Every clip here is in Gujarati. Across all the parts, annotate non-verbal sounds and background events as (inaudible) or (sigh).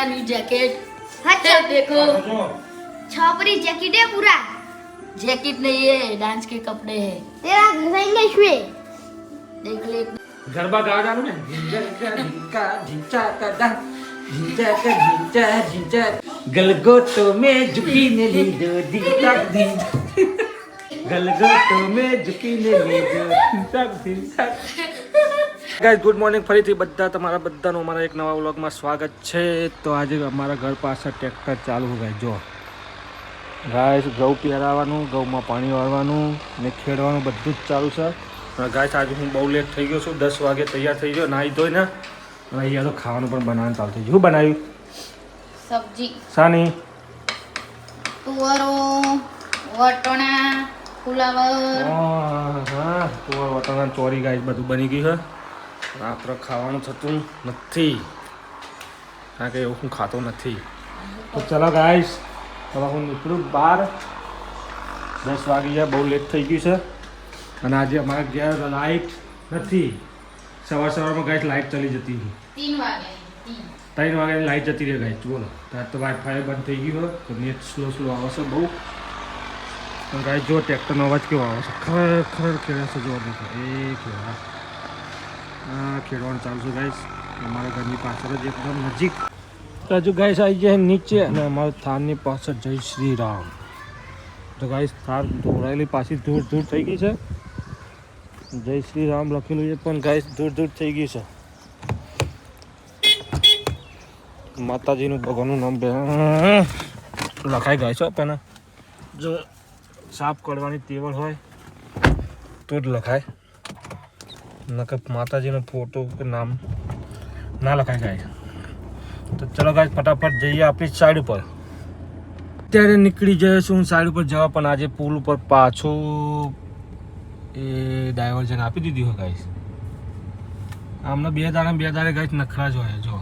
मेरा न्यू जैकेट हाँ, अच्छा देखो। छोपरी जैकेट है पूरा। जैकेट नहीं है डांस के कपड़े हैं। तेरा घुसेंगे इसमें। देख ले। गरबा गा गाना ना? झिंचा झिंका झिंचा का दा झिंचा का झिंचा झिंचा। गलगोटों में झुकी ने ली दो दिन तक दिन गलगोटों में झुकी ने ली दो दिन तक दिन तक ગાઈઝ ગુડ મોર્નિંગ ફરીથી બધા તમારા બધાનું અમારા એક નવા વ્લોગમાં સ્વાગત છે. તો આજે અમારા ઘર પાછળ ટ્રેક્ટર ચાલુ ગાય જો. ગાય ઘઉં પહેરાવાનું ઘઉંમાં પાણી વાળવાનું ને ખેડવાનું બધું જ ચાલુ છે. ગાય આજે હું બહુ લેટ થઈ ગયો છું. દસ વાગે તૈયાર થઈ ગયો નાહી ધોઈને ને. અહીંયા તો ખાવાનું પણ બનાવવાનું ચાલુ થઈ ગયું. બનાવ્યું? સબ્જી. સાની? તુવરો વટણા ફુલાવર. હા હા. તુવર વટણા ચોરી ગાય બધું બની ગયું છે. રાત્રે ખાવાનું થતું નથી. કારણ કે એવું હું ખાતો નથી. તો ચલો ગાઈશ હવે હું નીકળું બહાર. દસ વાગી ગયા બહુ લેટ થઈ ગયું છે. અને આજે અમારા ઘેર લાઇટ નથી. સવાર સવારમાં ગાઈશ લાઇટ ચલી જતી હતી. ત્રણ વાગ્યાની લાઇટ જતી રહે ગાઈશ બોલો. ત્યાં તો વાઈફાઈ બંધ થઈ ગયું હોય તો નેટ સ્લો સ્લો આવે છે બહુ. ગાય જો ટ્રેક્ટરનો અવાજ કેવો આવે છે? ખરેખર ખેડા છે? જોવા નથી એ કેવા. ખેડવાનું ચાલુ ગાઈસ અમારા ઘરની પાછળ જ એકદમ નજીક. તો હજુ ગાઈસ આવી જાય નીચે અને અમારા થારની પાછળ જય શ્રી રામ. તો ગાઈસ થાર દોડાયેલી પાછી દૂર દૂર થઈ ગઈ છે. જય શ્રી રામ લખેલું છે પણ ગાઈસ દૂર દૂર થઈ ગઈ છે. માતાજીનું ભગવાનનું નામ બે લખાઈ ગાય છે પહેલાં. જો સાફ કરવાની ટેવલ હોય, તો જ લખાય. નકર માતાજીનો ફોટો કે નામ ના લખાય ગાય તો ચલો ગાય ફટાફટ જઈએ આપણી સાઈડ ઉપર. અત્યારે નીકળી જઈએ છું સાઈડ ઉપર જવા, પણ આજે પુલ ઉપર પાછો એ ડાયવર્જન આપી દીધી હોય ગાઈશ આમને બે દાડા બે દાડે ગાઈશ નખરા જ હોય, જો.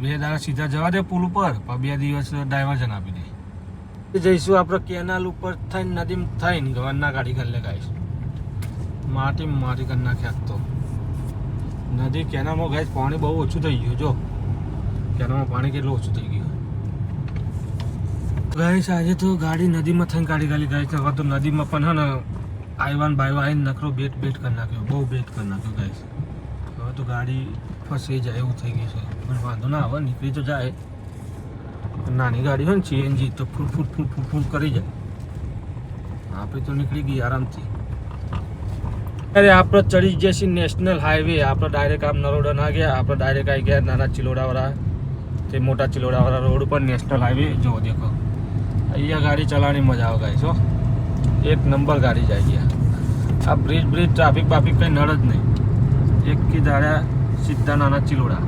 બે દાડા સીધા જવા દે પુલ ઉપર, પણ બે દિવસ ડાયવર્જન આપી દે. જઈશું આપણે કેનાલ ઉપર થઈને, નદીમાં થઈને ગવારના ગાડી કરી લે ગાઈશ માટી માટી કરી નાખ્યા તો. નદી કેનાલમાં ગાય પાણી બહુ ઓછું થઈ ગયું જો. કેનાલમાં પાણી કેટલું ઓછું થઈ ગયું ગાઈશ આજે તો ગાડી નદીમાં થઈને ગાડી ગાલી. ગાઈશ હવે તો નદીમાં પણ હે ને આઈવાન બાઈવા આવીને નકરો બેટ બેટ કરી નાખ્યો. બહુ બેટ કરી નાખ્યો ગાઈશ હવે તો ગાડી ફસાઈ જાય એવું થઈ ગયું છે. પણ વાંધો ના આવે, નીકળી તો જાય. નાની ગાડી હોય ને સીએનજી તો ફૂટ ફૂટ ફૂટ ફૂટ ફૂટ કરી જાય. આપણે તો નીકળી ગઈ આરામથી. અરે આપણે ચડી ગયા છીએ નેશનલ હાઈવે. આપણે ડાયરેક્ટ આમ નરોડા ના ગયા, આપણે ડાયરેક્ટ આવી ગયા નાના ચિલોડાવાળા. તે મોટા ચિલોડાવાળા રોડ ઉપર નેશનલ હાઈવે. જો દેખો. અહીંયા ગાડી ચલાવવાની મજા આવે ગાઈ છો એક નંબર ગાડી જાય ગયા આ બ્રિજ બ્રિજ ટ્રાફિક બાફિક કંઈ નળ જ નહીં. એક કી દાડા સીધા નાના ચિલોડા.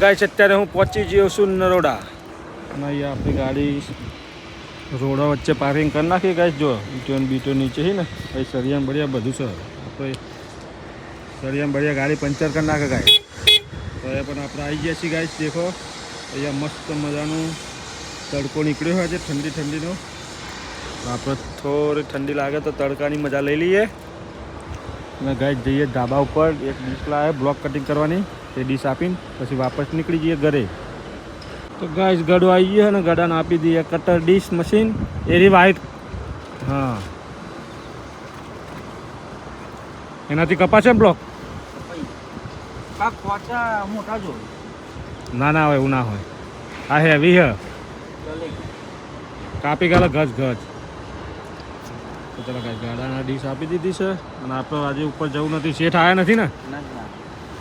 ગાઈસ, અત્યારે હું પહોંચી ગયો છું નરોડા. અને અહીંયા આપણી ગાડી રોડા વચ્ચે પાર્કિંગ કરી નાખી ગાઈસ જો, ઈટોન બીટો નીચે છે ને ભાઈ સરિયામ બળિયા બધું છે. આપણે સરિયામ બળિયા ગાડી પંચર કરી નાખે ગાય તો એ પણ આપણે આવી ગયા છીએ ગાઈસ દેખો. અહીંયા મસ્ત મજાનું તડકો નીકળ્યો હોય છે ઠંડી ઠંડીનો. આપણે થોડી ઠંડી લાગે તો તડકાની મજા લઈ લઈએ. અને ગાય જઈએ ધાબા ઉપર, એક ડીશ લાવે બ્લોક કટિંગ કરવાની, તે ડીશ આપીને, પછી વાપસ નીકળી જઈએ ઘરે. તો ગાઈસ ગાડો આવી ગયો અને ગાડાને આપી દઈએ કટર ડીશ મશીન. એરી વાઈટ. હા. એનાથી કપાશે બ્લોક? ના ના હોય એવું ના હોય. આ હેવી હે કાપી ગયેલા ગજ ગજ. તો ચલો ગાઈસ ગાડાના ડીશ આપી દીધી છે. અને આપણે આજે ઉપર જવું નથી. શેઠ આવ્યા નથી ને.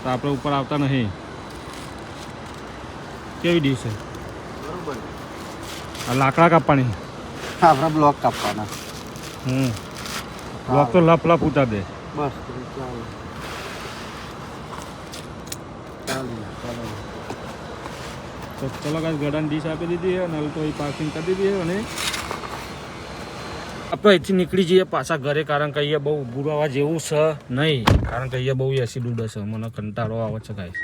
તો આપણે ઉપર આવતા નહીં. કેવી ડીશ છે? લાકડા કાપવાની. આપણા બ્લોક કાપવાના. હમ. બ્લોક તો લપ લપ ઉતાર દે. બસ તો ચલો. ગાઈસ ગડાની ડીશ આપી દીધી અને તો પાર્કિંગ કરી દીધી અને આપણે અહીંથી નીકળી જઈએ પાછા ઘરે કારણ કે અહીંયા બહુ ઊભું રહેવા જેવું છે નહીં. કારણ કે અહીંયા બહુ એસિડ ઉડે છે. મને કંટાળો આવે છે ગાઈશ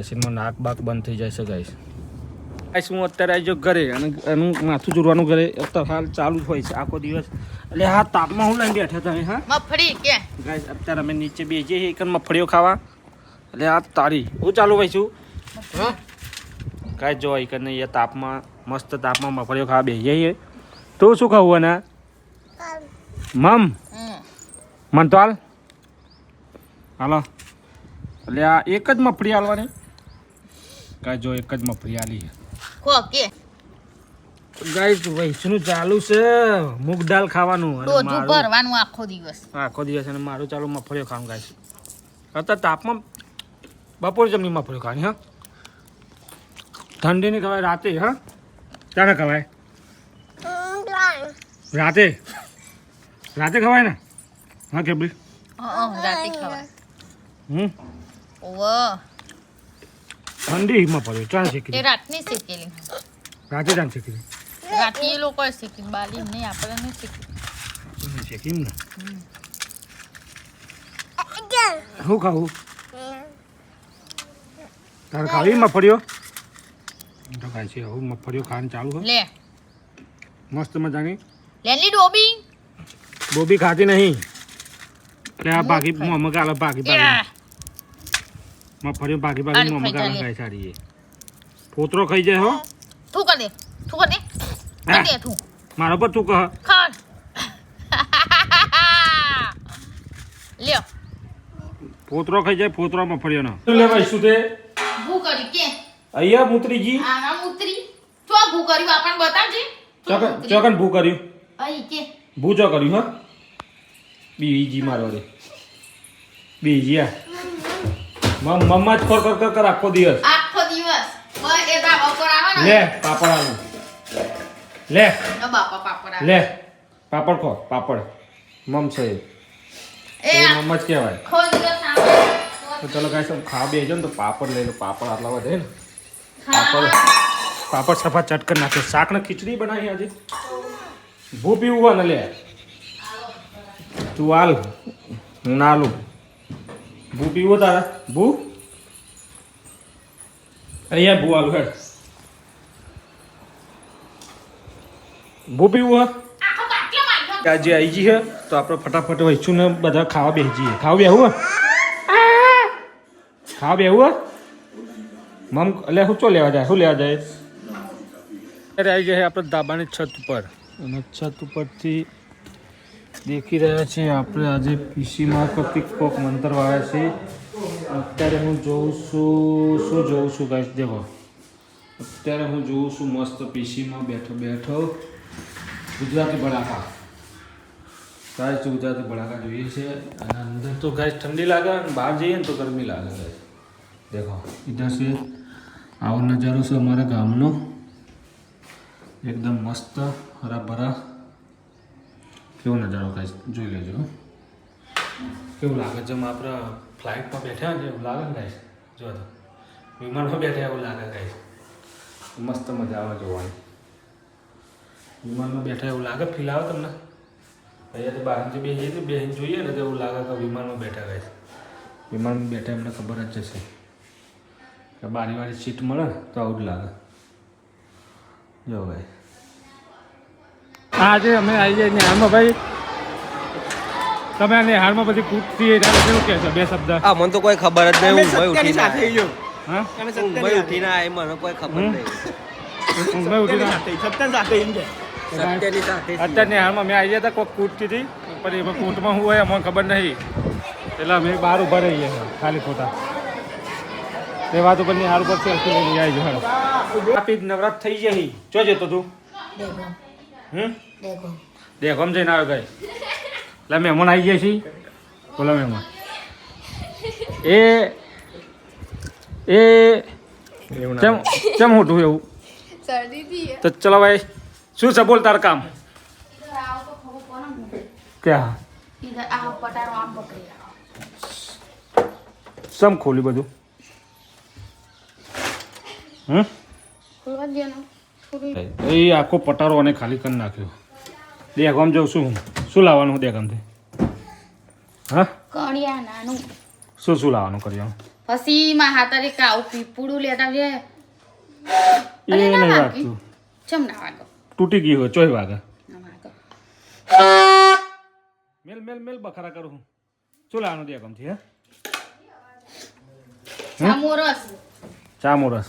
એસિડમાં નાક બાક બંધ થઈ જાય છે ગાઈસ. ગાઈસ હું અત્યારે આવી ઘરે અને એનું માથું જોડવાનું ઘરે અત્યારે હાલ ચાલુ જ હોય છે આખો દિવસ. એટલે હા તાપમાં હું લઈને બેઠા તમે હા. મફળી કે? ગાઈસ અત્યારે અમે નીચે બેસીએ છીએ એક મફળીઓ ખાવા. એટલે આ તારી હું ચાલુ ભાઈ છું. હા. કાંઈ જો એક એ તાપમાં મસ્ત તાપમાં મફળીઓ ખાવા બેસીએ જઈએ તો શું ખાવું અને? મમ. મન તો હાલ. હાલો. એટલે આ એક જ મફળી હાલવાની. કાંઈ જો એક જ મફળી હાલી ખો કે ગાઈસ વૈષ્ણુ ચાલુ છે. મૂગ દાળ ખાવાનું મારું- ભરવાનું આખો દિવસ. આખો દિવસ અને મારું ચાલુ મફળીઓ ખાવાનું ગાઈસ અત્યારે તાપમાં બપોર જમની મફળીઓ ખાવાની હા? ઠંડીની ખવાય રાતે હા? ક્યારે ખવાય? રાતે? રાતે ખવાય ને? હા કેબલી? હં, રાતે ખવાય. હમ? ઓવો ઠંડી મફળીઓ ચાણ તે શીખી રાતની શીખેલી રાતે જાણ શીખી રાતની એ લોકો શીખી બાલી નહીં આપણે નહીં શીખી શીખી ને? શું ખાવું? તારે ખાવી મફળીઓ તો ખાય છે. હવે મફળીઓ ખાવાનું ચાલુ હોય લે. મસ્ત મજાની? લેલી ડોબી. બોબી ખાતી નહીં. એટલે આ બાકી મોમાં કાલે ભાગી ભાગી યા. મફળીઓ ભાગી ભાગી આલી મોમાં ખાઈ ગાલે જા લે. ખાય સારી એ. ફોતરો ખાઈ જાય હો. થૂક દે. થૂક દે. કર દે થૂક મારા પર થૂક હ ખાન લ્યો. ફોતરો ખાઈ જાય ફોતરો મફળીઓનો લે ભાઈ શું તે? ભૂ કરી કે. અહીંયા મૂત્રીજી? આમ ઉતરી તો ભૂ કર્યું આપણને બતાવજે. ચોકન ચોકન ભૂ કર્યું. અહીં કે. ભૂ ચો કર્યું હ. બીજી મારો રે બીજી આ. મમ્મા જ કર કર કર કર આખો દિવસ. આખો દિવસ. બસ એ બાપા પર આવે ને? લે પાપડ આલું. લે. નો બાપા પાપડ લે. પાપડ ખો પાપડ. મમ છે એ. મમ જ કહેવાય. ખો દિવસ આવે. તો ચલો કાંઈ ખાવા બેસજો ને તો પાપડ લઈ લો પાપડ આટલા વધે ને. પાપડ પાપડ સફા ચટ કરી નાખે શાક ને ખીચડી બનાવી આજે. ભૂ પીવું ને લે. તું હાલ હું ના આલું. ભૂ પીવું તારા ભૂ અહીંયા ભૂ આલું હેડ. ભૂ પીવું હા? આજે આવી જઈએ તો આપણે ફટાફટ વહીશું ને બધા ખાવા બેસી જઈએ. ખાવા બેહવું હે? ખાવા બેહવું? મમ એટલે શું ચો લેવા જાય? શું લેવા જાય? અત્યારે આવી જાય આપણે ધાબાની છત ઉપર. અને છત ઉપરથી દેખી રહ્યા છીએ આપણે આજે પીસીમાં કંઈક કોક મંતર વાળા છે. અત્યારે હું જોઉં છું, શું જોઉં છું ગાઈસ દેખો. અત્યારે હું જોઉં છું મસ્ત પીસીમાં બેઠો બેઠો. ગુજરાતી બળાકા ગાય ગુજરાતી બળાકા જોઈએ છે. અને અંદર તો ગાય ઠંડી લાગે અને બહાર જઈએ ને તો ગરમી લાગે ગાય દેખો ઇધર છે. આવો નજારો છે અમારા ગામનો. એકદમ મસ્ત હરા ભરા કેવો નજારો ગાય જોઈ લેજો હો. કેવું લાગે? જેમ આપણે ફ્લાઇટમાં બેઠા છે એવું લાગે ને ગાય જો તો વિમાનમાં બેઠા એવું લાગે ગાય મસ્ત મજા આવે જોવાની. વિમાનમાં બેઠા એવું લાગે? ફીલ આવે તમને? અહીંયા તો બહાર જે બેસીએ તો બેસીને જોઈએ ને તો એવું લાગે કે વિમાનમાં બેઠા ગઈ વિમાનમાં બેઠા એમને ખબર જ જશે. કે બારી વાળી સીટ મળે ને તો આવું જ લાગે. જો ભાઈ. આજે અમે આવી જાય નિહાળમાં ભાઈ તમે આ નિહાળમાં બધી કૂદતી એટલે કેવું કહે છે? બે શબ્દ. હા મને તો કોઈ ખબર જ નહીં હું ભાઈ સાથે આયો. હા? હું ભાઈ ઉઠીને એ મને કોઈ ખબર. નહીં. ઊંઘમાં ઉઠીને સત્યની સાથે જ અત્યારની હાલમાં મેં આવી ગયા હતા કોઈ કૂટતી હતી પણ એમાં કૂટમાં શું હોય અમને ખબર નહીં. એટલે અમે બહાર ઊભા રહીએ ખાલી ખોટા એ વાત ઉપર હાર ઉપર સેલ્ફી લઈને આવી જાય આપી નવરાત થઈ જાય જોજે તો તું. હમ? દેખો. દેખો આમ જઈને આવ્યો ગઈ એટલે મહેમાન આવી જાય છે. બોલો મહેમાન. એ એ કેમ કેમ મોટું એવું? તો ચલો ભાઈ શું છે બોલ તાર કામ? ક્યાં? સમ ખોલ્યું બધું? હમ? એ આખો પટારો અને ખાલી કરી નાખ્યો. દેગામ જાઉં શું શું લાવવાનું દેગામથી હા? કણિયા નાનું. શું શું લાવવાનું કર્યું પછી માં હાથારે કાવું પીપુડું લેતા જે એ નહીં વાગતું. ચમ ના વાગો. તૂટી ગયું હોય ચોય વાગે. મેલ મેલ મેલ બખરા કરું હું શું લાવવાનું દેગામથી હા? જામો રસ. ચા મોરસ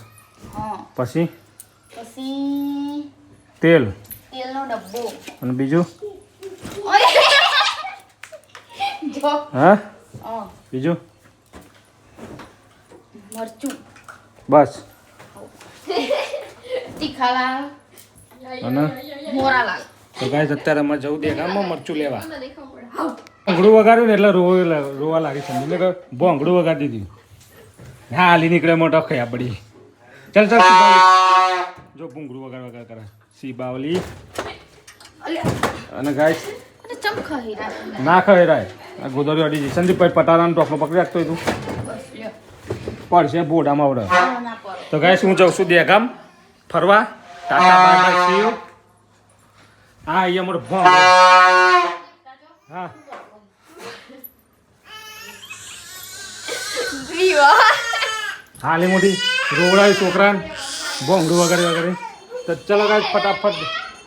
હા. પછી? પછી તેલ. તેલનો ડબ્બો. અને બીજું? જો. હા? બીજું? મરચું. બસ. તીખાલાલ. અને? મોરાલાલ. તો અત્યારે અમારે જવું દેખામાં મરચું લેવા. ભોંગડું વગાડ્યું ને એટલે રોવા રોવા લાગી એટલે કે ભોંગડું વગાડી દીધું. હા હાલી નીકળે મોટો ખયા પડી ચાલ ચાલ જો ભૂંગળું વગાડ વગાડ કરે. સીબાવલી અને ગાઈસ ના ખાય રાય. આ ગોદરી અડી જઈ સંદીપભાઈ પટારાનો ટોપલો પકડી રાખતો તું. પડશે બોડામાં આવડે. તો ગાઈસ હું જાઉં છું દેગામ ફરવા. ટાટા બાય હા અહીંયા મોટો ભોંગ. હા. હાલી મોટી રોવડાવી છોકરાને. ભોંગડું વગેરે વગાડી તો ચલો ગાય ફટાફટ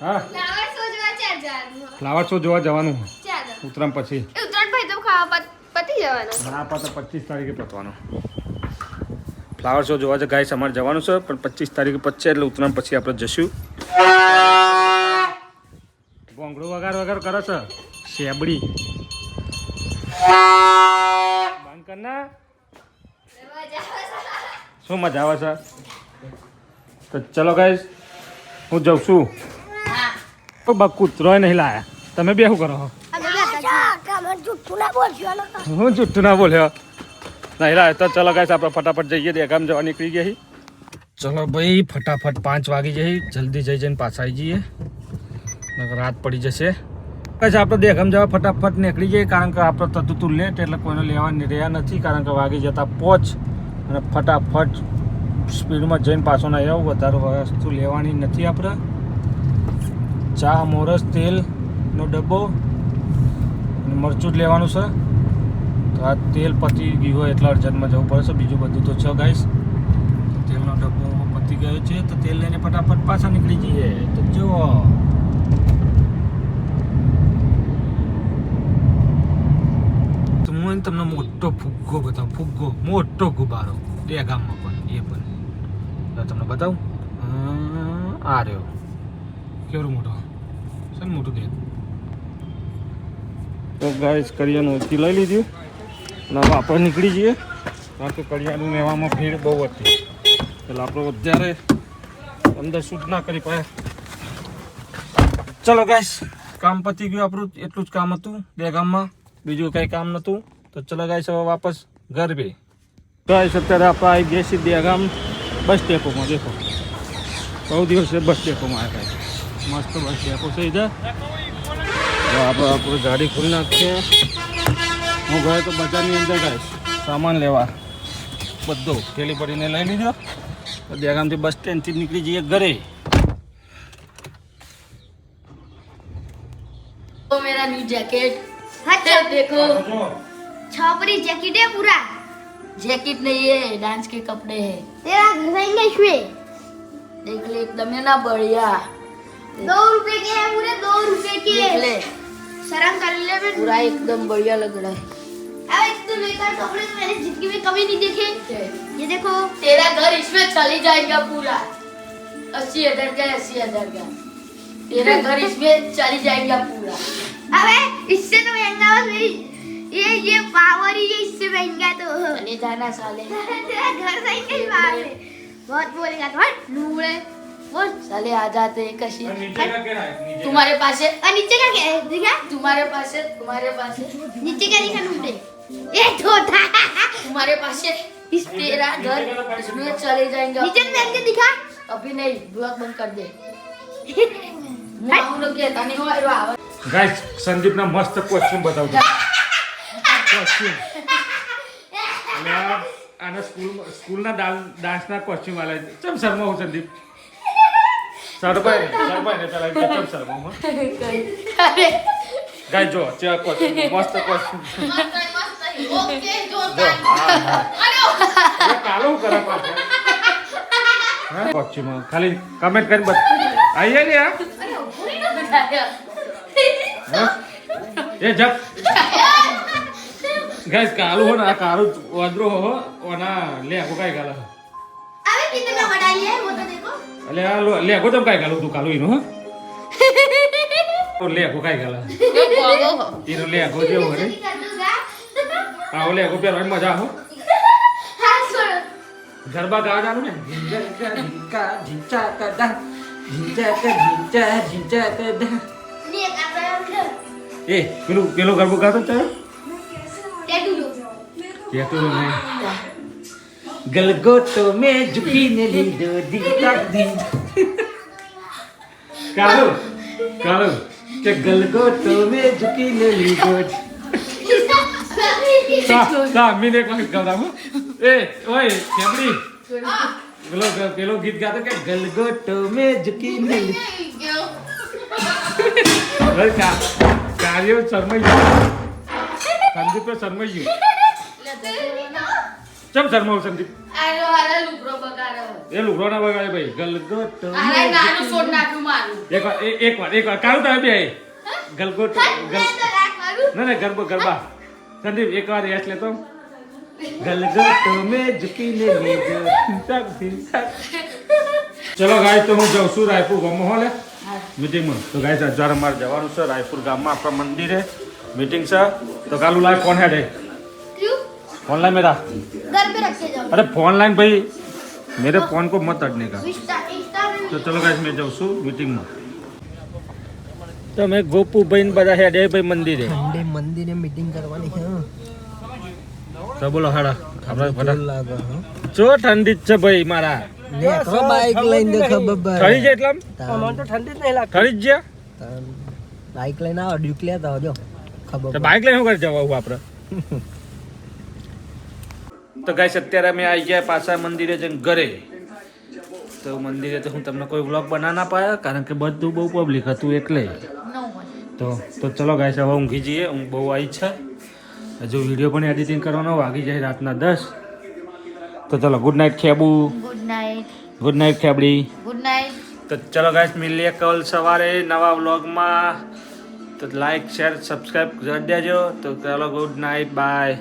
હા. ફ્લાવર શો જોવા જવાનું? ફ્લાવર શો જોવા જવાનું. ચાલો. ઉત્તરાયણ પછી. ઉત્તરાયણ ભાઈ તો ખાવા પતી જવાનું. ના પાતા પચીસ તારીખે પતવાનું. ફ્લાવર શો જોવા છે ગાય અમારે જવાનું છે પણ પચીસ તારીખે પછી એટલે ઉત્તરાયણ પછી આપણે જશું. ભોંગડું વગાર વગાર કરે છે? શેબડી. બંધ શું મજા આવે છે? તો ચલો ગાઈસ હું જઉં છું. હા. તો બા નહીં લાયા. તમે બે શું કરો હું જુઠ્ઠું ના બોલ્યો. નહીં લાય તો ચલો ગાઈસ આપણે ફટાફટ જઈએ. દેગામ જવા નીકળી ગઈ. ચલો ભાઈ ફટાફટ પાંચ વાગી જઈ જલ્દી જઈ જઈને પાછા આવી જઈએ. નકર રાત પડી જશે. પછી આપણે દેખમ જવા ફટાફટ નીકળી જઈએ કારણ કે આપણે થતું તું લેટ એટલે કોઈને લેવા રહ્યા નથી કારણ કે વાગી જતા પોચ. અને ફટાફટ સ્પીડમાં જઈને પાછો ના આવું. વધારે વસ્તુ લેવાની નથી આપણે. ચા, મોરસ તેલનો ડબ્બો અને મરચું જ લેવાનું છે. તો આ તેલ પતી ગયું હોય એટલા અર્જન્ટમાં જવું પડશે બીજું બધું તો છે ગાઈશ તેલનો ડબ્બો પતી ગયો છે. તો તેલ લઈને ફટાફટ પાછા નીકળી જઈએ. તો જુઓ. હું તમને મોટો ફુગ્ગો બતાવું. ફુગ્ગો, મોટો ગુબારો બે ગામમાં પણ, એ પણ. તો તમને બતાવું. આ રહ્યો. કેવડું મોટો? સર મોટું દેખ? તો ગાઈસ કરિયાનું ઓછી લઈ લીધું. અને આપણે નીકળી જઈએ. કારણ કે કરિયાનું લેવામાં ભીડ બહુ હતી. એટલે આપણે અત્યારે અંદર શૂટ ના કરી પાયા ચલો ગાઈસ કામ પતી ગયું આપણું. એટલું જ કામ હતું. બે ગામમાં. બીજું કંઈ કામ નહોતું. તો ચલો ગાઈસ હવે વાપસ ઘર બે. ગાઈસ અત્યારે આપણે આવી ગયા છીએ દેગામ બસ ડેપોમાં દેખો બહુ દિવસે બસ ડેપોમાં આવ્યા ગાઈસ મસ્ત બસ ડેપો છે ઇધર તો આપણે આપણું ગાડી ખોલી નાખીએ હું ગયો તો બજારની અંદર ગઈશ સામાન લેવા બધો થેલી ભરીને લઈ લીધો તો દેગામથી બસ સ્ટેન્ડથી નીકળી જઈએ ઘરે तो मेरा न्यू जैकेट हाँ है देखो छपरी जैकेट है पूरा जैकेट नहीं है डांस के कपड़े हैं। तेरा घर जाएँगे इसमें। देख ले एकदम है ना बढ़िया। दो रुपए के है पूरे दो रुपए के। देख ले। शर्म कर ले मैं पूरा एकदम बढ़िया लग रहा है। अब इतने बेकार कपड़े तो मैंने ज़िंदगी में कभी नहीं देखे। ये देखो। तेरा घर इसमें चली जाएगा पूरा। अस्सी हज़ार का अस्सी हज़ार का। तेरा घर इसमें चली जाएगा पूरा। अबे इससे तो महँगा मेरी ये ये पावर ही है इससे महंगा तो चले जाना साले तेरा घर जाएंगे इस बार में बहुत बोलेगा तो हट लूड़े बोल साले आ जाते हैं कशी तुम्हारे पास है और नीचे का क्या है दिखा तुम्हारे पास है तुम्हारे पास है नीचे क्या लिखा लूटे ये धोता तुम्हारे पास है इस तेरा घर इसमें चले जाएंगे नीचे में देख के दिखा अभी नहीं ब्लॉग बंद कर दे હું આવું લોકો કહેતા નહીં હોય એવા આવે. ગાઈસ સંદીપના મસ્ત કોસ્ચ્યુમ બતાવજો કોસ્ચ્યુમ (laughs) અને આને સ્કૂલ સ્કૂલના ડાન્સના કોસ્ચ્યુમ આલે ચમ શર્મા હું સંદીપ? સરભાઈ સરભાઈ ને પેલા ચમ શર્મા હું? ગાય જો ચે કોસ્ચ્યુમ મસ્ત કોસ્ચ્યુમ ઓકે જો કરે કોસ્ચ્યુમ ખાલી કમેન્ટ કરીને બસ. આઈએ ને આ એ જપ. ગાઈસ કાળો હો ના કાળો વાદરો હો ઓના લેગો કાઈ ગાલા અરે પીતર ના બડાઈ હે વો તો દેખો અલે આ લો લેગો તમ કાઈ ગાલો તું કાળો ઈનો હો ઓ લેગો કાઈ ગાલા ઈનો લેગો જે હો રે આ ઓ લેગો પેરો મજા હો ગરબા ગાવા જાનું ને ઝિંજા ઝિંકા ઝિંચા કદા ઝિંચા ક ઝિંચા ઝિંચા કદા એ પેલું પેલો ગરબો ગાતો ચાલો એ તો નહીં ગલગોટો મે ઝુકીને લીધો દીકતા દી કાલો કાલો કે ગલગોટો મેં ઝુકીને લીધો તા મીને કોઈ હો એ ઓય કેમડી પેલો પેલો ગીત ગાતો કે ગલગોટો મે ઝુકીને લીધો કાર્યો શરમાઈ ગયો સંદીપ શરમાઈ ગયો ચમ શરમાવ સંદીપ આનો હારે લુગરો બગાડો. એ લુગરો ના બગાડે ભાઈ ગલગોટ આને નાનું છોડ નાખ્યું મારું. એક વાર એક વાર એક વાર કાલ તો બે ગલગોટ ગલ ના ના ગરબા ગરબા. સંદીપ એક વાર યશ લેતો ગલગોટ મે ઝુકીને લીધો. ઠીક ઠીક ચલો ગાય તો હું જાઉં છું રાયપુર ગામમાં હોલે મિટિંગમાં તો ગાય હજાર અમારે જવાનું છે રાયપુર ગામમાં આપણા મંદિરે. મીટિંગ છે. તો કાલુ લાય કોણ હેડે? फोन लाइन मेरा घर पे रख के जाओ अरे फोन लाइन भाई मेरे फोन को मत अड़ने का इंस्टा इंस्टा में તો ચલો ગાઈસ મેં જાઉં છું મીટિંગમાં તો મેં ગોપુભાઈ ને બધા હેડે ભાઈ મંદિરે ઠંડે મંદિરે મીટિંગ કરવાની છે તો બોલો હાડા આપણે બધા લાગે ચો ઠંડી જ છે ભાઈ મારા નેકરો બાઈક લઈને દેખો બબ્બર ઠરી જાય એટલામ અમને તો ઠંડી જ નહીં લાગતી ઠરી જ ગયા બાઈક લઈને આવો ડ્યુક લેતા આવજો ખબર તો બાઇક લઈને શું કરી જવા આપણે તો ગાઈસ અત્યારે અમે આવી ગયા પાછા મંદિરે જઈને ઘરે. તો મંદિરે તો હું તમને કોઈ વ્લોગ બના ના પાયા કારણ કે બધું બહુ પબ્લિક હતું એટલે. તો તો ચલો ગાઈસ હવે ઊંઘી જઈએ ઊંઘ બહુ આવી છે. હજુ વીડિયો પણ એડિટિંગ કરવાનો વાગી જાય રાતના દસ. તો ચલો ગુડ નાઇટ ખેબુ. ગુડ નાઇટ ગુડ નાઇટ ખેબડી. ગુડ નાઇટ તો ચલો ગાઈસ મળીએ કલ સવારે નવા વ્લોગમાં તો લાઈક શેર સબસ્ક્રાઈબ કરી દેજો. તો ચલો ગુડ નાઇટ બાય